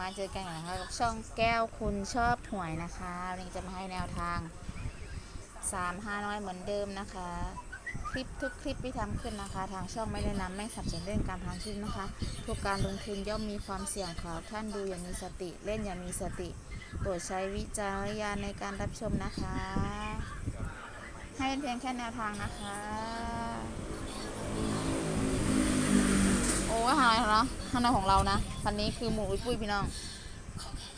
มาเจอกันนะคะกับช่องแก้วคุณชอบหวยนะคะวันนี้จะมาให้แนวทาง3 5น้อยเหมือนเดิมนะคะ คลิปทุกคลิปที่ทำขึ้นนะคะ ทางช่องไม่แนะนำไม่สับสนเรื่องการพนันคลิปนะคะทุกการลงทุนย่อมมีความเสี่ยงขอท่านดูอย่างมีสติเล่นอย่างมีสติโปรดใช้วิจารณญาณในการรับชมนะคะ ให้เป็นเพียงแค่แนวทางนะคะ ยหายแล้วเนาะฮานอยของเรานะคันนี้คือหมูอุ้ยปุ้ยพี่น้อง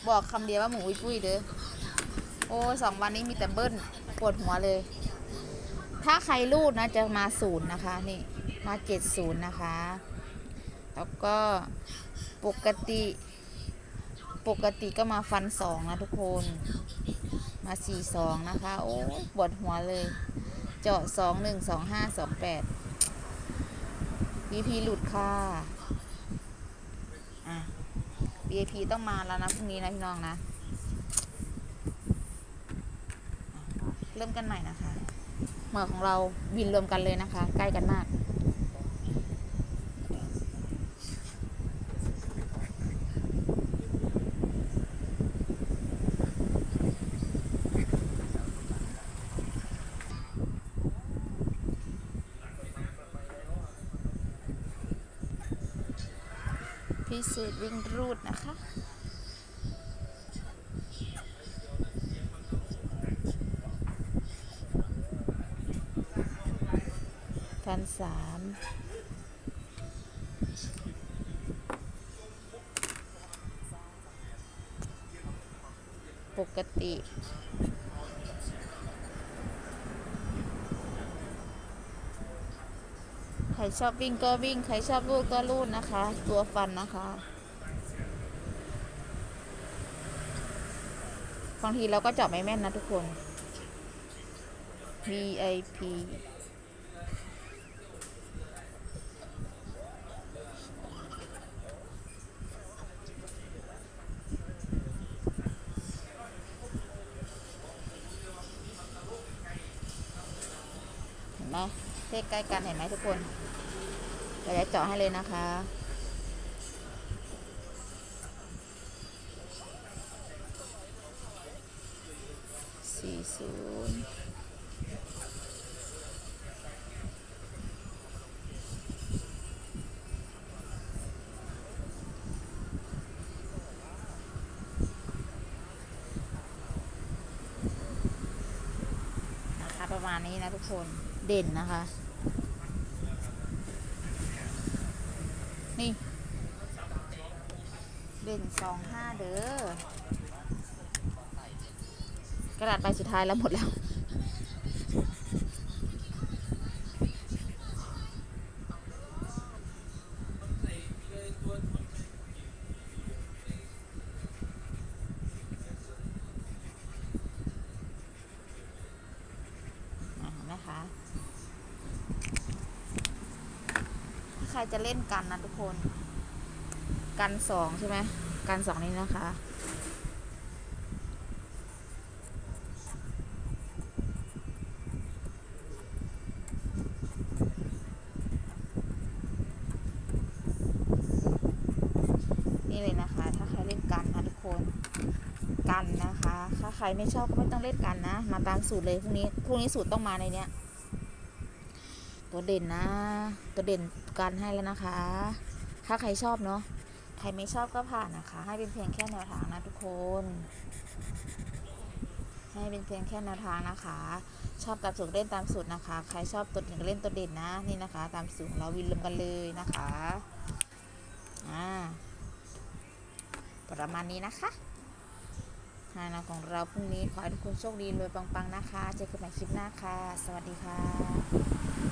บอกคำเดียวว่าหมูอุ้ยปุ้ยเด้อโอ้ยสองวันนี้มีแต่เบิ้ลปวดหัวเลย ถ้าใครรูดนะจะมาศูนย์นะคะ นี่มาเจ็ดศูนย์นะคะ แล้วก็ปกติปกติก็มาฟันสองนะทุกคน มาสี่สองนะคะ โอ้ยปวดหัวเลย เจาะสองหนึ่งสองห้าสองแปด BP หลุดค่ะ อะ VIP ต้องมาแล้วนะพรุ่งนี้นะพี่น้องนะอะเริ่มกันใหม่นะคะ เหมือของเราวินรวมกันเลยนะคะ ใกล้กันมาก พิเศษวิ่งรูดนะคะพันสามปกติ ครชอบวิ่งก็วิ่ง ใครชอบลูดก็ลูดนะคะ ตัวฟันนะคะบางทีเราก็จาะไม่แม่นนะทุกคน VIP เห็นไหมเลขใกล้กันเห็นไหมทุกคน ดี๋ยวจะเจาะให้เลยนะคะ สี่ศูนย์นะคะประมาณนี้นะทุกคน เด่นนะคะ นี่เด่นสองห้าเด้อกระดาษใบสุดท้ายแล้วหมดแล้ว รจะเล่นกันนะทุกคน กันสองใช่ไหมกันสองนี้นะคะ นี่เลยนะคะ ถ้าใครเล่นกันนะทุกคนกันนะคะ ถ้าใครไม่ชอบก็ไม่ต้องเล่นกันนะ มาตามสูตรเลยพรุ่งนี้พรุ่งนี้สูตรต้องมาในเนี้ย ตัวเด่นนะ ตัวเด่นกันให้แล้วนะคะ ถ้าใครชอบเนาะใครไม่ชอบก็ผ่านนะคะ ให้เป็นเพียงแค่แนวทางนะทุกคน ให้เป็นเพียงแค่แนวทางนะคะ ชอบตามสูตรเล่นตามสูตรนะคะ ใครชอบตัวหนึ่งก็เล่นตัวเด่นนะนี่นะคะ ตามสูตรเราวินรวมกันเลยนะคะอ่าประมาณนี้นะคะงานของเราพรุ่งนี้ขอให้ทุกคนโชคดีรวยปังๆนะคะ เจอกันใหม่คลิปหน้าค่ะ สวัสดีค่ะ